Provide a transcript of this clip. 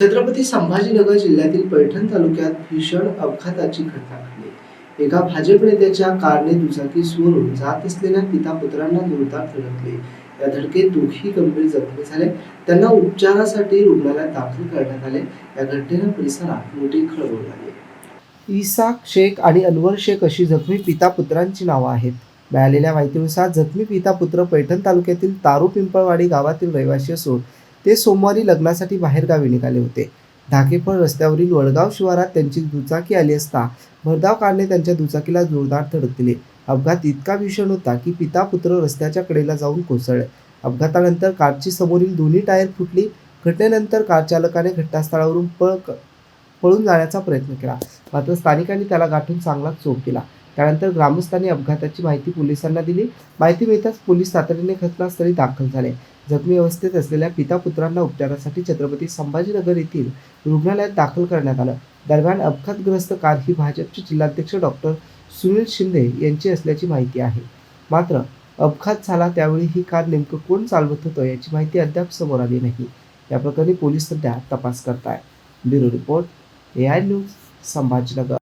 छत्रपती संभाजीनगर जिल्ह्यातील पैठण तालुक्यात भीषण अपघाताची घटना घडली. एका भाजप नेत्याच्या कारने दुचाकीसवरून जात असलेल्या पिता पुत्रांना जोरदार धडकले. या धडकेत दोघी गंभीर जखमी झाले. त्यांना उपचारासाठी रुग्णालयात दाखल करण्यात आले. या घटनेनं परिसरात मोठी खळबळ झाली इसाक शेख आणि अनवर शेख अशी जखमी पिता पुत्रांची नावं आहेत. मिळालेल्या माहितीनुसार जखमी पिता पुत्र पैठण तालुक्यातील तारू पिंपळवाडी गावातील रहिवासी असून ते सोमवारी लग्नासाठी बाहेरगावी निघाले होते. ढाकेफळ रस्त्यावरील वडगाव शिवारात त्यांची दुचाकी आली असता भरधाव कारने त्यांच्या दुचाकीला जोरदार धडक दिली. अपघात इतका भीषण होता की पिता पुत्र रस्त्याच्या कडेला जाऊन कोसळले. अपघातानंतर कारची समोरील दोन्ही टायर फुटली. घटनेनंतर कार चालकाने घटनास्थळावरून पळ पळून जाण्याचा प्रयत्न केला. मात्र स्थानिकांनी त्याला गाठून चांगलाच चोप केला त्यानंतर ग्रामस्थांनी अपघाताची माहिती पोलिसांना दिली. माहिती मिळताच पोलीस तातडीने घटनास्थळी दाखल झाले. जखमी अवस्थेत असलेल्या पिता पुत्रांना उपचारासाठी छत्रपती संभाजीनगर येथील रुग्णालयात दाखल करण्यात आलं. दरम्यान अपघातग्रस्त कार ही भाजपचे जिल्हाध्यक्ष डॉक्टर सुनील शिंदे यांची असल्याची माहिती आहे. मात्र अपघात झाला त्यावेळी ही कार नेमकं कोण चालवत होतं याची माहिती अद्याप समोर आली नाही. या प्रकरणी पोलीस सध्या तपास करत आहे bureau report A I news Sambhajinagar.